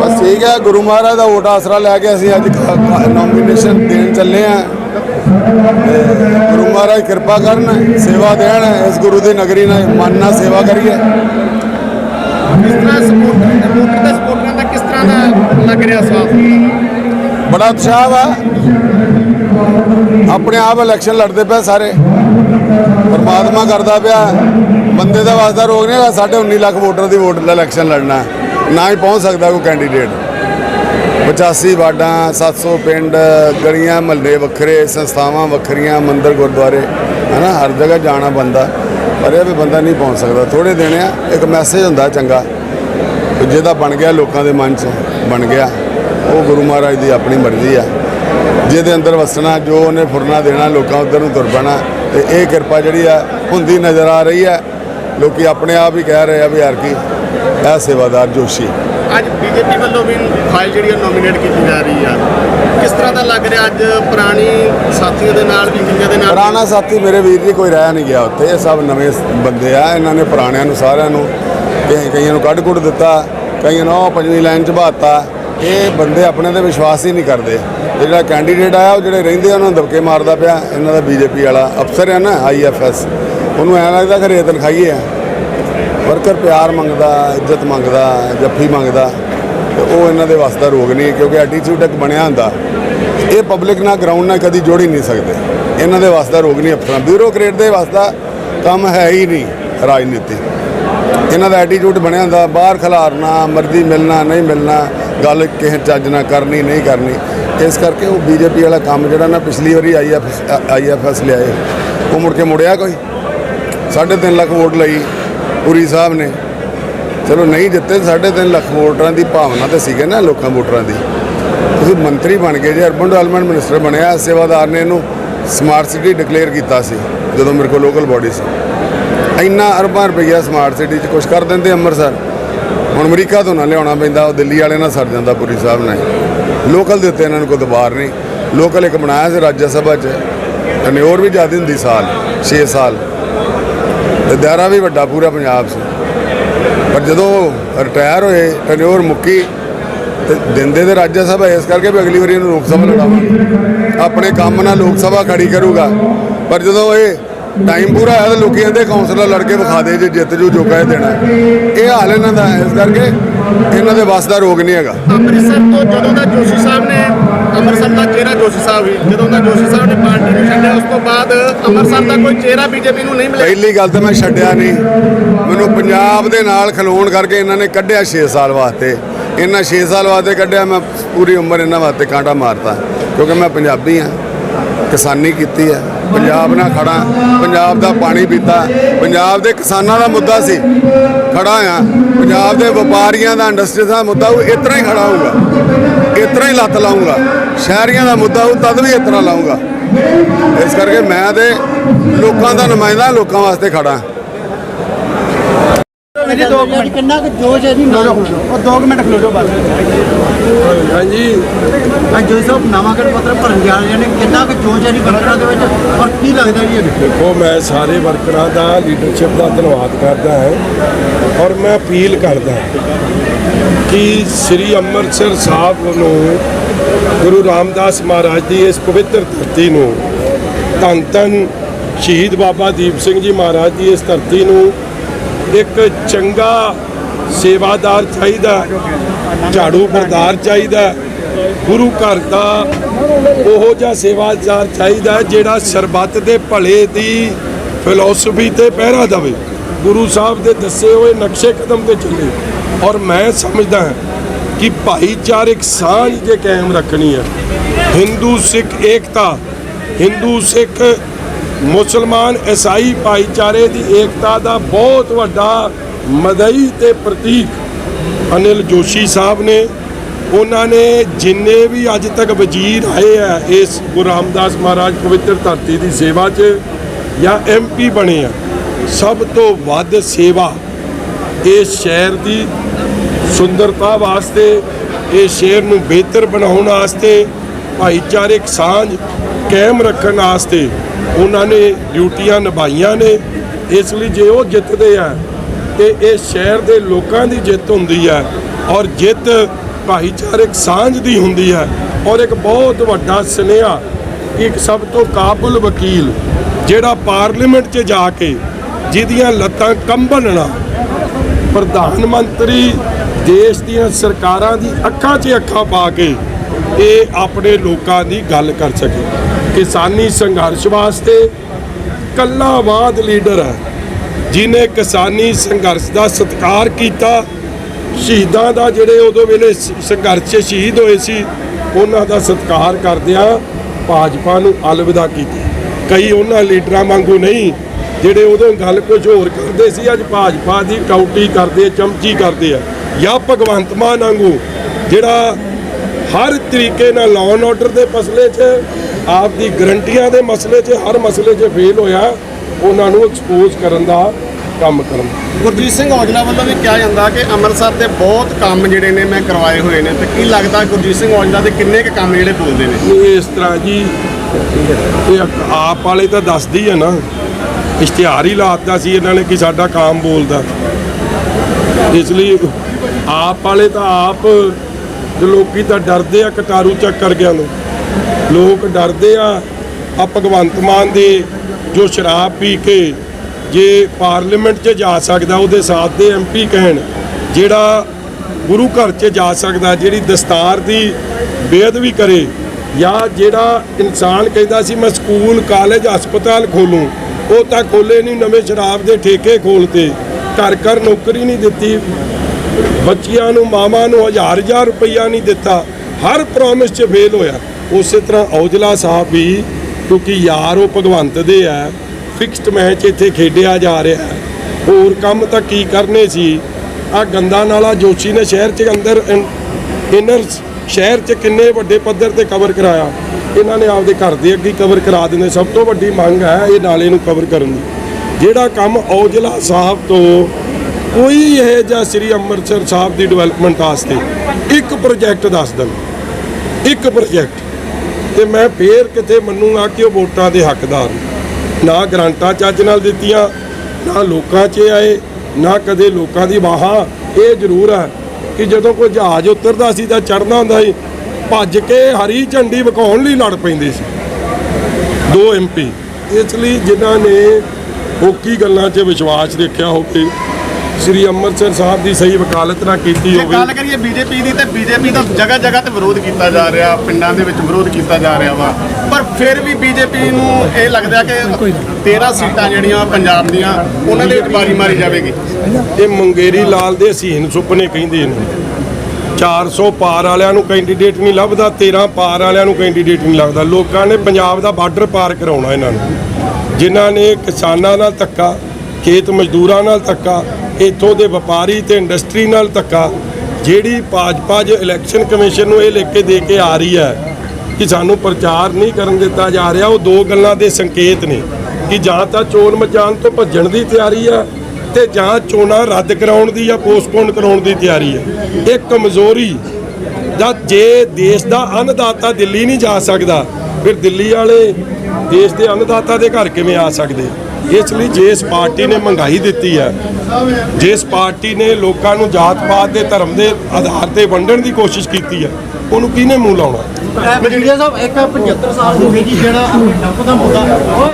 ਬਸ ਠੀਕ ਹੈ ਗੁਰੂ ਮਹਾਰਾਜ ਦਾ ਵੋਟ ਆਸਰਾ ਲੈ ਕੇ ਅਸੀਂ ਅੱਜ ਨੋਮੀਨੇਸ਼ਨ ਦੇਣ ਚੱਲੇ ਆ ਗੁਰੂ ਮਹਾਰਾਜ ਕਿਰਪਾ ਕਰਨ ਸੇਵਾ ਦੇਣ ਇਸ ਗੁਰੂ ਦੀ ਨਗਰੀ ਨਾਲ ਮਨ ਨਾਲ ਸੇਵਾ ਕਰੀਏ। ਕਿਸ ਤਰ੍ਹਾਂ ਸਪੋਰਟ ਵੋਟਰ ਦੇ ਸਪੋਰਟਰਾਂ ਦਾ ਕਿਸ ਤਰ੍ਹਾਂ ਦਾ ਲੱਗ ਰਿਹਾ ਸਾਥ ਬੜਾ ਉਤਸ਼ਾਹ ਵਾ। ਆਪਣੇ ਆਪ ਇਲੈਕਸ਼ਨ ਲੜਦੇ ਪਏ ਸਾਰੇ। ਪਰਮਾਤਮਾ ਕਰਦਾ ਪਿਆ। ਬੰਦੇ ਦਾ ਵਾਸਤਾ ਰੋਗ ਨਹੀਂ ਹੈਗਾ, ਸਾਡੇ 19 ਲੱਖ ਵੋਟਰ ਦੀ ਵੋਟ ਇਲੈਕਸ਼ਨ ਲੜਨਾ ਨਾ ਹੀ ਪਹੁੰਚ ਸਕਦਾ ਕੋਈ ਕੈਂਡੀਡੇਟ 85 ਵਾਰਡਾਂ 700 ਪਿੰਡ, ਗਲੀਆਂ, ਮਹੱਲੇ ਵੱਖਰੇ, ਸੰਸਥਾਵਾਂ ਵੱਖਰੀਆਂ, ਮੰਦਰ, ਗੁਰਦੁਆਰੇ, ਹਨਾ, ਹਰ ਜਗ੍ਹਾ ਜਾਣਾ ਬੰਦਾ। ਪਰ ਇਹ ਵੀ ਬੰਦਾ ਨਹੀਂ ਪਹੁੰਚ ਸਕਦਾ। ਥੋੜੇ ਦਿਨ ਆ, ਇੱਕ ਮੈਸੇਜ ਹੁੰਦਾ ਚੰਗਾ ਜਿਹਦਾ ਬਣ ਗਿਆ ਲੋਕਾਂ ਦੇ ਮਨ 'ਚ, ਬਣ ਗਿਆ। ਉਹ ਗੁਰੂ ਮਹਾਰਾਜ ਦੀ ਆਪਣੀ ਮਰਜ਼ੀ ਆ। ਜਿਹਦੇ ਅੰਦਰ ਵਸਣਾ, ਜੋ ਉਹਨੇ ਫੁਰਨਾ ਦੇਣਾ, ਲੋਕਾਂ ਉਧਰ ਨੂੰ ਤੁਰ ਪੈਣਾ, ਤੇ ਇਹ ਕਿਰਪਾ ਜਿਹੜੀ ਆ, ਹੁੰਦੀ ਨਜ਼ਰ ਆ ਰਹੀ ਹੈ ਲੋਕੀ ਆਪਣੇ ਆਪ ਹੀ ਕਹਿ ਰਹੇ ਆ ਵੀ ਯਾਰ ਕੀ ਇਹ ਸੇਵਾਦਾਰ ਜੋਸ਼ੀ। ਅੱਜ ਬੀਜੇਪੀ ਵੱਲੋਂ ਵੀ ਫਾਈਲ ਜਿਹੜੀ ਨੋਮੀਨੇਟ ਕੀਤੀ ਜਾ ਰਹੀ ਆ। ਕਿਸ ਤਰ੍ਹਾਂ ਦਾ ਲੱਗ ਰਿਹਾ ਅੱਜ ਪੁਰਾਣੀ ਸਾਥੀਆਂ ਦੇ ਨਾਲ ਵੀ ਜਿੰਨਿਆਂ ਦੇ ਨਾਲ? ਪੁਰਾਣਾ ਸਾਥੀ ਮੇਰੇ ਵੀਰ ਜੀ ਕੋਈ ਰਹਿ ਨਹੀਂ ਗਿਆ ਉੱਥੇ ਇਹ ਸਭ ਨਵੇਂ ਬੰਦੇ ਆ ਇਹਨਾਂ ਨੇ ਪੁਰਾਣਿਆਂ ਨੂੰ ਸਾਰਿਆਂ ਨੂੰ ਕਈ- ਕਈਆਂ ਨੂੰ ਕੱਢ ਕੁੱਟ ਦਿੱਤਾ ਕਈਆਂ ਨੂੰ ਪੰਜਵੀਂ ਲਾਈਨ ਚ ਬਾਤਾ ਇਹ ਬੰਦੇ ਆਪਣੇ ਤੇ ਵਿਸ਼ਵਾਸ ਹੀ ਨਹੀਂ ਕਰਦੇ। ਜਿਹੜਾ ਕੈਂਡੀਡੇਟ ਆਇਆ ਉਹ ਜਿਹੜੇ ਰਹਿੰਦੇ ਆ ਉਹਨਾਂ ਨੂੰ ਦਬਕੇ ਮਾਰਦਾ ਪਿਆ। ਇਹਨਾਂ ਦਾ ਬੀਜੇਪੀ ਵਾਲਾ ਅਫਸਰ ਹੈ ਨਾ ਆਈਐਫਐਸ ਉਹਨੂੰ ਐਂ ਲੱਗਦਾ ਕਿ ਰੇਤਨ ਖਾਈਏ ਆ ਵਰਕਰ ਪਿਆਰ ਮੰਗਦਾ, ਇੱਜ਼ਤ ਮੰਗਦਾ, ਜੱਫੀ ਮੰਗਦਾ, ਤੇ ਉਹ ਇਹਨਾਂ ਦੇ ਵਾਸਤੇ ਦਾ ਰੋਗ ਨਹੀਂ ਕਿਉਂਕਿ ਐਟੀਟਿਊਡ ਇੱਕ ਬਣਿਆ ਹੁੰਦਾ। ਇਹ ਪਬਲਿਕ ਨਾਲ ਗਰਾਊਂਡ ਨਾਲ ਕਦੀ ਜੋੜ ਹੀ ਨਹੀਂ ਸਕਦੇ। ਇਹਨਾਂ ਦੇ ਵਾਸਤੇ ਦਾ ਰੋਗ ਨਹੀਂ, ਅਫਸਰਾਂ ਬਿਊਰੋਕਰੇਟ ਦੇ ਵਾਸਤੇ ਕੰਮ ਹੈ ਹੀ ਨਹੀਂ ਰਾਜਨੀਤੀ। ਇਹਨਾਂ ਦਾ ਐਟੀਟਿਊਡ ਬਣਿਆ ਹੁੰਦਾ, ਬਾਹਰ ਖਿਲਾਰਨਾ, ਮਰਜ਼ੀ ਮਿਲਣਾ, ਨਹੀਂ ਮਿਲਣਾ, ਗੱਲ ਕਿਸੇ ਚੱਜ ਨਾਲ ਕਰਨੀ, ਨਹੀਂ ਕਰਨੀ। ਇਸ ਕਰਕੇ ਉਹ ਬੀਜੇਪੀ ਵਾਲਾ ਕੰਮ ਜਿਹੜਾ ਨਾ ਪਿਛਲੀ ਵਾਰੀ ਆਈਐਫ ਆਈਐਫਐਸ ਲਿਆਏ। ਉਹ ਮੁੜ ਕੇ ਮੁੜਿਆ ਕੋਈ? 3.5 ਲੱਖ ਵੋਟ ਲਈ, ਪੁਰੀ ਸਾਹਿਬ ਨੇ। ਚਲੋ ਨਹੀਂ ਜਿੱਤੇ 3.5 ਲੱਖ ਵੋਟਰਾਂ ਦੀ ਭਾਵਨਾ ਤੇ ਸੀਗੇ ਨਾ ਲੋਕਾਂ ਵੋਟਰਾਂ ਦੀ। ਤੁਸੀਂ ਮੰਤਰੀ ਬਣ ਗਏ ਜੇ ਅਰਬਨ ਡਿਵੈਲਪਮੈਂਟ ਮਿਨਿਸਟਰ ਬਣਿਆ, ਸੇਵਾਦਾਰ ਨੇ ਇਹਨੂੰ ਸਮਾਰਟ ਸਿਟੀ ਡਿਕਲੇਅਰ ਕੀਤਾ ਸੀ, ਜਦੋਂ ਮੇਰੇ ਕੋਲ ਲੋਕਲ ਬਾਡੀ ਸੀ। ਇੰਨਾ ਅਰਬਾਂ ਰੁਪਈਆ ਸਮਾਰਟ ਸਿਟੀ 'ਚ ਕੁਝ ਕਰ ਦਿੰਦੇ ਅੰਮ੍ਰਿਤਸਰ। ਹੁਣ ਅਮਰੀਕਾ ਤੋਂ ਨਾ ਲਿਆਉਣਾ ਪੈਂਦਾ, ਉਹ ਦਿੱਲੀ ਵਾਲੇ ਨਾਲ ਸਰ ਜਾਂਦਾ ਪੁਰੀ ਸਾਹਿਬ ਨੇ ਲੋਕਲ ਦਿੱਤੇ ਇਹਨਾਂ ਨੂੰ ਕੋਈ ਦਬਾਰ ਨਹੀਂ। ਲੋਕਲ ਇੱਕ ਬਣਾਇਆ ਸੀ ਰਾਜ ਸਭਾ 'ਚ ਟਨਿਓਰ ਵੀ ਜ਼ਿਆਦਾ ਹੁੰਦੀ ਸਾਲ 6 ਸਾਲ। ਤੇ ਦਾਇਰਾ ਵੀ ਵੱਡਾ ਪੂਰਾ ਪੰਜਾਬ ਸੀ। ਪਰ ਜਦੋਂ ਰਿਟਾਇਰ ਹੋਏ ਟਨਿਓਰ ਮੁੱਕੀ ਤੇ ਦਿੰਦੇ ਤੇ ਰਾਜ ਸਭਾ ਇਸ ਕਰਕੇ ਵੀ ਅਗਲੀ ਵਾਰੀ ਇਹਨੂੰ ਲੋਕ ਸਭਾ ਲੜਾਵਾਂਗੇ। ਆਪਣੇ ਕੰਮ ਨਾਲ ਲੋਕ ਸਭਾ ਖੜੀ ਕਰੂਗਾ। ਪਰ ਜਦੋਂ ਇਹ ਟਾਈਮ ਪੂਰਾ ਹੋਇਆ ਤਾਂ ਲੋਕੀ ਕਹਿੰਦੇ ਕਾਉਂਸਲਰ ਲੜ ਕੇ ਵਿਖਾ ਦੇ ਜੇ ਜਿੱਤ ਜੂ ਜੋ ਕਹੇ ਦੇਣਾ। ਇਹ ਹਾਲ ਇਹਨਾਂ ਦਾ ਹੈ, ਇਸ ਕਰਕੇ ਇਹਨਾਂ ਦੇ ਵੱਸ ਦਾ ਰੋਗ ਨਹੀਂ ਹੈਗਾ। ਅੰਮ੍ਰਿਤਸਰ ਤੋਂ ਜਦੋਂ ਦਾ ਜੋਸ਼ੀ ਸਾਹਿਬ ਨੇ ਅੰਮ੍ਰਿਤਸਰ ਦਾ ਚਿਹਰਾ ਜੋਸ਼ੀ ਸਾਹਿਬ ਹੀ ਜਦੋਂ ਦਾ ਜੋਸ਼ੀ ਸਾਹਿਬ ਨੇ ਪਾਰਟੀ ਨੂੰ ਛੱਡਿਆ, ਉਸ ਤੋਂ ਬਾਅਦ ਅੰਮ੍ਰਿਤਸਰ ਦਾ ਕੋਈ ਚਿਹਰਾ ਬੀਜੇਪੀ ਨੂੰ ਨਹੀਂ ਮਿਲਿਆ। ਪਹਿਲੀ ਗੱਲ ਤਾਂ ਮੈਂ ਛੱਡਿਆ ਨਹੀਂ। ਮੈਨੂੰ ਪੰਜਾਬ ਦੇ ਨਾਲ ਖਲੋਣ ਕਰਕੇ ਇਹਨਾਂ ਨੇ ਕੱਢਿਆ 6 ਸਾਲ ਵਾਸਤੇ। ਇਹਨਾਂ 6 ਸਾਲ ਵਾਸਤੇ ਕੱਢਿਆ, ਮੈਂ ਪੂਰੀ ਉਮਰ ਇਹਨਾਂ ਵਾਸਤੇ ਕਾਂਟਾ ਮਾਰਤਾ, ਕਿਉਂਕਿ ਮੈਂ ਪੰਜਾਬੀ ਹਾਂ। ਕਿਸਾਨੀ ਕੀਤੀ ਹੈ। ਪੰਜਾਬ ਨਾਲ ਖੜਾ ਪੰਜਾਬ ਦਾ ਪਾਣੀ ਪੀਤਾ ਪੰਜਾਬ ਦੇ ਕਿਸਾਨਾਂ ਦਾ ਮੁੱਦਾ ਸੀ ਖੜਾ ਆ ਪੰਜਾਬ ਦੇ ਵਪਾਰੀਆਂ ਦਾ ਇੰਡਸਟਰੀ ਦਾ ਮੁੱਦਾ ਉਹ ਇਸ ਤਰ੍ਹਾਂ ਹੀ ਖੜਾ ਹੋਊਗਾ। ਤਰ੍ਹਾਂ ਹੀ ਲੱਤ ਲਾਉਂਗਾ ਸ਼ਹਿਰੀਆਂ ਦਾ ਮੁੱਦਾ ਉਹ ਤਦ ਵੀ ਇਸ ਤਰ੍ਹਾਂ ਲਾਉਂਗਾ ਇਸ ਕਰਕੇ ਮੈਂ ਤੇ ਲੋਕਾਂ ਦਾ ਨੁਮਾਇੰਦਾ ਲੋਕਾਂ ਵਾਸਤੇ ਖੜਾ ਮੇਰੇ ਦੋ ਮਿੰਟ। ਕਿੰਨਾ ਕੁ ਜੋਸ਼ ਹੈ ਜੀ ਨਾ ਉਹ 2 ਮਿੰਟ ਖਲੋ ਜਾਓ ਬਸ। ਹਾਂਜੀ। ਅੱਜ ਜੋ ਸਭ ਨਾਮਾਂਕਨ ਪੱਤਰ ਭਰਨ ਜਾ ਰਹੇ ਨੇ, ਕਿੰਨਾ ਕੁ ਜੋਸ਼ ਹੈ ਜੀ ਵਰਕਰਾਂ ਦੇ ਵਿੱਚ ਔਰ ਕੀ ਲੱਗਦਾ ਜੀ ਦੇਖੋ? ਮੈਂ ਸਾਰੇ ਵਰਕਰਾਂ ਦਾ ਲੀਡਰਸ਼ਿਪ ਦਾ ਧੰਨਵਾਦ ਕਰਦਾ ਹਾਂ ਔਰ ਮੈਂ ਅਪੀਲ ਕਰਦਾ ਕਿ ਸ੍ਰੀ ਅੰਮ੍ਰਿਤਸਰ ਸਾਹਿਬ ਨੂੰ ਗੁਰੂ ਰਾਮਦਾਸ ਮਹਾਰਾਜ ਦੀ ਇਸ ਪਵਿੱਤਰ ਧਰਤੀ ਨੂੰ ਧੰਨ ਧੰਨ ਸ਼ਹੀਦ ਬਾਬਾ ਦੀਪ ਸਿੰਘ ਜੀ ਮਹਾਰਾਜ ਦੀ ਇਸ ਧਰਤੀ ਨੂੰ ਇੱਕ ਚੰਗਾ ਸੇਵਾਦਾਰ ਚਾਹੀਦਾ ਝਾੜੂ ਬਰਦਾਰ ਚਾਹੀਦਾ ਗੁਰੂ ਘਰ ਦਾ ਉਹੋ ਜਿਹਾ ਸੇਵਾਦਾਰ ਚਾਹੀਦਾ ਜਿਹੜਾ ਸਰਬੱਤ ਦੇ ਭਲੇ ਦੀ ਫਿਲਾਸਫੀ ਤੇ ਪਹਿਰਾ ਦੇਵੇ। ਗੁਰੂ ਸਾਹਿਬ ਦੇ ਦੱਸੇ ਹੋਏ ਨਕਸ਼ੇ ਕਦਮ ਤੇ ਚੱਲੇ। ਔਰ ਮੈਂ ਸਮਝਦਾ ਹਾਂ ਕਿ ਭਾਈਚਾਰਕ ਸਾਂਝ ਜੇ ਕਾਇਮ ਰੱਖਣੀ ਹੈ। ਹਿੰਦੂ ਸਿੱਖ ਏਕਤਾ, ਹਿੰਦੂ ਸਿੱਖ ਮੁਸਲਮਾਨ ਈਸਾਈ ਭਾਈਚਾਰੇ ਦੀ ਏਕਤਾ ਦਾ ਬਹੁਤ ਵੱਡਾ ਮਦਈ ਤੇ ਪ੍ਰਤੀਕ ਅਨਿਲ ਜੋਸ਼ੀ ਸਾਹਿਬ ਨੇ ਉਹਨਾਂ ਨੇ ਜਿੰਨੇ ਵੀ ਅੱਜ ਤੱਕ ਵਜ਼ੀਰ ਆਏ ਆ, ਇਸ ਗੁਰੂ ਰਾਮਦਾਸ ਮਹਾਰਾਜ ਪਵਿੱਤਰ ਧਰਤੀ ਦੀ ਸੇਵਾ 'ਚ ਜਾਂ ਐਮਪੀ ਬਣੇ ਆ, ਸਭ ਤੋਂ ਵੱਧ ਸੇਵਾ ਇਸ ਸ਼ਹਿਰ ਦੀ ਸੁੰਦਰਤਾ ਵਾਸਤੇ ਇਸ ਸ਼ਹਿਰ ਨੂੰ ਬਿਹਤਰ ਬਣਾਉਣ ਵਾਸਤੇ, ਭਾਈਚਾਰਕ ਸਾਂਝ ਕਾਇਮ ਰੱਖਣ ਵਾਸਤੇ ਉਹਨਾਂ ਨੇ ਡਿਊਟੀਆਂ ਨਿਭਾਈਆਂ ਨੇ। ਇਸ ਲਈ ਜੇ ਉਹ ਜਿੱਤਦੇ ਆ, ਤੇ ਇਹ ਸ਼ਹਿਰ ਦੇ ਲੋਕਾਂ ਦੀ ਜਿੱਤ ਹੁੰਦੀ ਹੈ ਔਰ ਜਿੱਤ ਭਾਈਚਾਰਕ ਸਾਂਝ ਦੀ ਹੁੰਦੀ ਹੈ ਔਰ ਇੱਕ ਬਹੁਤ ਵੱਡਾ ਸੁਨੇਹਾ, ਇੱਕ ਸਭ ਤੋਂ ਕਾਬਲ ਵਕੀਲ ਜਿਹੜਾ ਪਾਰਲੀਮੈਂਟ 'ਚ ਜਾ ਕੇ ਜਿਹਦੀਆਂ ਲੱਤਾਂ ਕੰਬਣ ਨਾ ਪ੍ਰਧਾਨ ਮੰਤਰੀ ਦੇਸ਼ ਦੀਆਂ ਸਰਕਾਰਾਂ ਦੀ ਅੱਖਾਂ 'ਚ ਅੱਖਾਂ ਪਾ ਕੇ ਇਹ ਆਪਣੇ ਲੋਕਾਂ ਦੀ ਗੱਲ ਕਰ ਸਕੇ। ਕਿਸਾਨੀ ਸੰਘਰਸ਼ ਵਾਸਤੇ ਕੱਲਾਵਾਦ ਲੀਡਰ ਹੈ ਜਿਨੇ ਕਿਸਾਨੀ ਸੰਘਰਸ਼ ਦਾ ਸਤਿਕਾਰ ਕੀਤਾ ਸ਼ਹੀਦਾਂ ਦਾ ਜਿਹੜੇ ਉਦੋਂ ਵੇਲੇ ਸੰਘਰਸ਼ 'ਚ ਸ਼ਹੀਦ ਹੋਏ ਸੀ, ਉਹਨਾਂ ਦਾ ਸਤਿਕਾਰ ਕਰਦਿਆਂ ਭਾਜਪਾ ਨੂੰ ਅਲਵਿਦਾ ਕੀਤੀ। ਕਈ ਉਹਨਾਂ ਲੀਡਰਾਂ ਵਾਂਗੂ ਨਹੀਂ, ਜਿਹੜੇ ਉਦੋਂ ਗੱਲ ਕੁਝ ਹੋਰ ਕਰਦੇ ਸੀ, ਅੱਜ ਭਾਜਪਾ ਦੀ ਟੌਟੀ ਕਰਦੇ, ਚਮਚੀ ਕਰਦੇ ਆ। ਜਾਂ ਭਗਵੰਤ ਮਾਨ ਵਾਂਗੂ, ਜਿਹੜਾ ਹਰ ਤਰੀਕੇ ਨਾਲ ਲਾਅ ਐਂਡ ਆਰਡਰ ਦੇ ਮਸਲੇ 'ਚ ਆਪ ਦੀ ਗਰੰਟੀਆਂ ਦੇ ਮਸਲੇ 'ਚ, ਹਰ ਮਸਲੇ 'ਚ ਫੇਲ ਹੋਇਆ, ਉਹਨਾਂ ਨੂੰ ਐਕਸਪੋਜ਼ ਕਰਨ ਦਾ ਕੰਮ ਕਰਨ। ਗੁਰਜੀਤ ਸਿੰਘ ਔਜਲਾ ਵੱਲੋਂ ਵੀ ਕਿਹਾ ਜਾਂਦਾ ਕਿ ਅੰਮ੍ਰਿਤਸਰ ਦੇ ਬਹੁਤ ਕੰਮ ਜਿਹੜੇ ਨੇ ਮੈਂ ਕਰਵਾਏ ਹੋਏ ਨੇ ਤੇ ਕੀ ਲੱਗਦਾ ਗੁਰਜੀਤ ਸਿੰਘ ਔਜਲਾ ਦੇ ਕਿੰਨੇ ਕੁ ਕੰਮ ਜਿਹੜੇ ਬੋਲਦੇ ਨੇ? ਨਹੀਂ ਇਸ ਤਰ੍ਹਾਂ ਜੀ ਇਹ ਆਪ ਵਾਲੇ ਤਾਂ ਦੱਸਦੀ ਹੈ ਨਾ। ਇਸ਼ਤਿਹਾਰ ਹੀ ਲਾਤਾ ਸੀ ਇਹਨਾਂ ਨੇ ਕਿ ਸਾਡਾ ਕਾਮ ਬੋਲਦਾ। ਇਸ ਲਈ ਆਪ ਵਾਲੇ ਤਾਂ ਆਪ ਜੋ ਲੋਕੀ ਤਾਂ ਡਰਦੇ ਆ ਕਟਾਰੂ ਚੱਕਰ ਗਿਆ ਨੂੰ। ਲੋਕ ਡਰਦੇ ਆ ਆ ਭਗਵੰਤ ਮਾਨ ਦੇ ਜੋ ਸ਼ਰਾਬ ਪੀ ਕੇ ਜੇ ਪਾਰਲੀਮੈਂਟ 'ਚ ਜਾ ਸਕਦਾ, ਉਹਦੇ ਸਾਥ ਦੇ ਐਮਪੀ ਕਹਿਣ, ਜਿਹੜਾ ਗੁਰੂ ਘਰ 'ਚ ਜਾ ਸਕਦਾ, ਜਿਹੜੀ ਦਸਤਾਰ ਦੀ ਬੇਅਦਬੀ ਕਰੇ, ਜਾਂ ਜਿਹੜਾ ਇਨਸਾਨ ਕਹਿੰਦਾ ਸੀ, ਮੈਂ ਸਕੂਲ, ਕਾਲਜ, ਹਸਪਤਾਲ ਖੋਲੂੰ, ਉਹ ਤਾਂ ਖੋਲੇ ਨਹੀਂ, ਨਵੇਂ ਸ਼ਰਾਬ ਦੇ ਠੇਕੇ ਖੋਲਤੇ ਘਰ ਘਰ ਨੌਕਰੀ ਨਹੀਂ ਦਿੱਤੀ, ਬੱਚਿਆਂ ਨੂੰ, ਮਾਵਾਂ ਨੂੰ ਹਜ਼ਾਰ ਹਜ਼ਾਰ ਰੁਪਈਆ ਨਹੀਂ ਦਿੱਤਾ, ਹਰ ਪ੍ਰੋਮਿਸ 'ਚ ਫੇਲ ਹੋਇਆ। ਉਸੇ ਤਰ੍ਹਾਂ ਔਜਲਾ ਸਾਹਿਬ ਵੀ, ਕਿਉਂਕਿ ਯਾਰ ਉਹ ਭਗਵੰਤ ਦੇ ਆ ਫਿਕਸਡ ਮੈਚ ਇੱਥੇ ਖੇਡਿਆ ਜਾ ਰਿਹਾ ਹੋਰ ਕੰਮ ਤਾਂ ਕੀ ਕਰਨੇ ਸੀ? ਆ ਗੰਦਾ ਨਾਲਾ ਜੋਸ਼ੀ ਨੇ ਸ਼ਹਿਰ 'ਚ ਅੰਦਰ ਇਨਰ ਸ਼ਹਿਰ 'ਚ ਕਿੰਨੇ ਵੱਡੇ ਪੱਧਰ ਤੇ ਕਵਰ ਕਰਾਇਆ। ਇਹਨਾਂ ਨੇ ਆਪਦੇ ਘਰ ਦੇ ਅੱਗੇ ਕਵਰ ਕਰਾ ਦਿੰਦੇ। ਸਭ ਤੋਂ ਵੱਡੀ ਮੰਗ ਹੈ ਇਹ ਨਾਲੇ ਨੂੰ ਕਵਰ ਕਰਨ ਦੀ। ਜਿਹੜਾ ਕੰਮ ਔਜਲਾ ਸਾਹਿਬ ਤੋਂ ਕੋਈ ਇਹ ਜਾਂ ਸ੍ਰੀ ਅੰਮ੍ਰਿਤਸਰ ਸਾਹਿਬ ਦੀ ਡਿਵੈਲਪਮੈਂਟ ਵਾਸਤੇ ਇੱਕ ਪ੍ਰੋਜੈਕਟ ਦੱਸ ਦੇਣ। ਇੱਕ ਪ੍ਰੋਜੈਕਟ ਤੇ ਮੈਂ ਫੇਰ ਕਿਤੇ ਮੰਨੂਗਾ ਕਿ ਉਹ ਵੋਟਾਂ ਦੇ ਹੱਕਦਾਰ ਨੇ। ਨਾ ਗਰਾਂਟਾਂ ਚੱਜ ਨਾਲ ਦਿੱਤੀਆਂ, ਨਾ ਲੋਕਾਂ 'ਚ ਆਏ, ਨਾ ਕਦੇ ਲੋਕਾਂ ਦੀ ਵਾਹਾਂ ਇਹ ਜ਼ਰੂਰ ਹੈ ਕਿ ਜਦੋਂ ਕੋਈ ਜਹਾਜ਼ ਉਤਰਦਾ ਸੀ ਤਾਂ ਚੜਨਾ ਹੁੰਦਾ ਸੀ, ਭੱਜ ਕੇ ਹਰੀ ਝੰਡੀ ਵਿਕਾਉਣ ਲਈ ਲੜ ਪੈਂਦੇ ਸੀ। ਦੋ ਐਮਪੀ ਇਸ ਲਈ ਜਿਨ੍ਹਾਂ ਨੇ ਹੋਕੀ ਗੱਲਾਂ 'ਚ ਵਿਸ਼ਵਾਸ ਰੱਖਿਆ ਹੋਵੇ ਸ੍ਰੀ ਅੰਮ੍ਰਿਤਸਰ ਸਾਹਿਬ ਦੀ ਸਹੀ ਵਕਾਲਤ ਨਾ ਕੀਤੀ ਜੇ ਹੋਵੇ। ਗੱਲ ਕਰੀਏ ਬੀਜੇਪੀ ਦੀ ਤੇ ਬੀਜੇਪੀ ਦਾ ਜਗ੍ਹਾ ਜਗ੍ਹਾ ਤੇ ਵਿਰੋਧ ਕੀਤਾ ਜਾ ਰਿਹਾ ਪਿੰਡਾਂ ਦੇ ਵਿੱਚ ਵਿਰੋਧ ਕੀਤਾ ਜਾ ਰਿਹਾ ਵਾ। ਪਰ ਫਿਰ ਵੀ ਬੀਜੇਪੀ ਨੂੰ ਇਹ ਲੱਗਦਾ ਕਿ 13 ਸੀਟਾਂ ਜਿਹੜੀਆਂ ਪੰਜਾਬ ਦੀਆਂ ਉਹਨਾਂ ਦੇ ਬਾਰੀ ਮਾਰੀ ਜਾਵੇਗੀ। ਇਹ ਮੰਗੇਰੀ ਲਾਲ ਦੇ ਹਸੀਨ ਸੁਪਨੇ ਕਹਿੰਦੇ ਨੇ। 400 ਪਾਰ ਵਾਲਿਆਂ ਨੂੰ ਕੈਂਡੀਡੇਟ ਨਹੀਂ ਲੱਭਦਾ 13 ਪਾਰ ਵਾਲਿਆਂ ਨੂੰ ਕੈਂਡੀਡੇਟ ਨਹੀਂ ਲੱਗਦਾ। ਲੋਕਾਂ ਨੇ ਪੰਜਾਬ ਦਾ ਬਾਰਡਰ ਪਾਰ ਕਰਾਉਣਾ ਇਹਨਾਂ ਨੂੰ। ਜਿਨ੍ਹਾਂ ਨੇ ਕਿਸਾਨਾਂ ਨਾਲ ਧੱਕਾ ਖੇਤ ਮਜ਼ਦੂਰਾਂ ਨਾਲ ਧੱਕਾ ਇੱਥੋਂ ਦੇ ਵਪਾਰੀ ਤੇ ਇੰਡਸਟਰੀ ਨਾਲ ਧੱਕਾ, ਜਿਹੜੀ ਭਾਜਪਾ ਜੋ ਇਲੈਕਸ਼ਨ ਕਮਿਸ਼ਨ ਨੂੰ ਇਹ ਲਿਖ ਕੇ ਦੇ ਕੇ ਆ ਰਹੀ ਹੈ ਕਿ ਸਾਨੂੰ ਪ੍ਰਚਾਰ ਨਹੀਂ ਕਰਨ ਦਿੱਤਾ ਜਾ ਰਿਹਾ, ਉਹ ਦੋ ਗੱਲਾਂ ਦੇ ਸੰਕੇਤ ਨੇ ਕਿ ਜਾਂ ਤਾਂ ਚੋਣ ਮਚਾਉਣ ਤੋਂ ਭੱਜਣ ਦੀ ਤਿਆਰੀ ਆ ਤੇ ਜਾਂ ਚੋਣਾਂ ਰੱਦ ਕਰਾਉਣ ਦੀ ਜਾਂ ਪੋਸਟਪੋਨ ਕਰਾਉਣ ਦੀ ਤਿਆਰੀ ਹੈ। ਇਹ ਕਮਜ਼ੋਰੀ ਦਾ ਜੇ ਦੇਸ਼ ਦਾ ਅੰਨਦਾਤਾ ਦਿੱਲੀ ਨਹੀਂ ਜਾ ਸਕਦਾ, ਫਿਰ ਦਿੱਲੀ ਵਾਲੇ ਦੇਸ਼ ਦੇ ਅੰਨਦਾਤਾ ਦੇ ਘਰ ਕਿਵੇਂ ਆ ਸਕਦੇ? ਇਸ ਲਈ ਜਿਸ ਪਾਰਟੀ ਨੇ ਮਹਿੰਗਾਈ ਦਿੱਤੀ ਹੈ ਜਿਸ ਪਾਰਟੀ ਨੇ ਲੋਕਾਂ ਨੂੰ ਜਾਤ ਪਾਤ ਦੇ ਧਰਮ ਦੇ ਆਧਾਰ ਤੇ ਵੰਡਣ ਦੀ ਕੋਸ਼ਿਸ਼ ਕੀਤੀ ਹੈ, ਉਹਨੂੰ ਕਿਹਨੇ ਮੂੰਹ ਲਾਉਣਾ? ਮਜੀਠੀਆ ਸਾਹਿਬ, ਇੱਕ 75 ਸਾਲ ਹੋ ਗਏ ਜੀ ਜਿਹੜਾ ਨੱਪ ਦਾ ਮੁੱਦਾ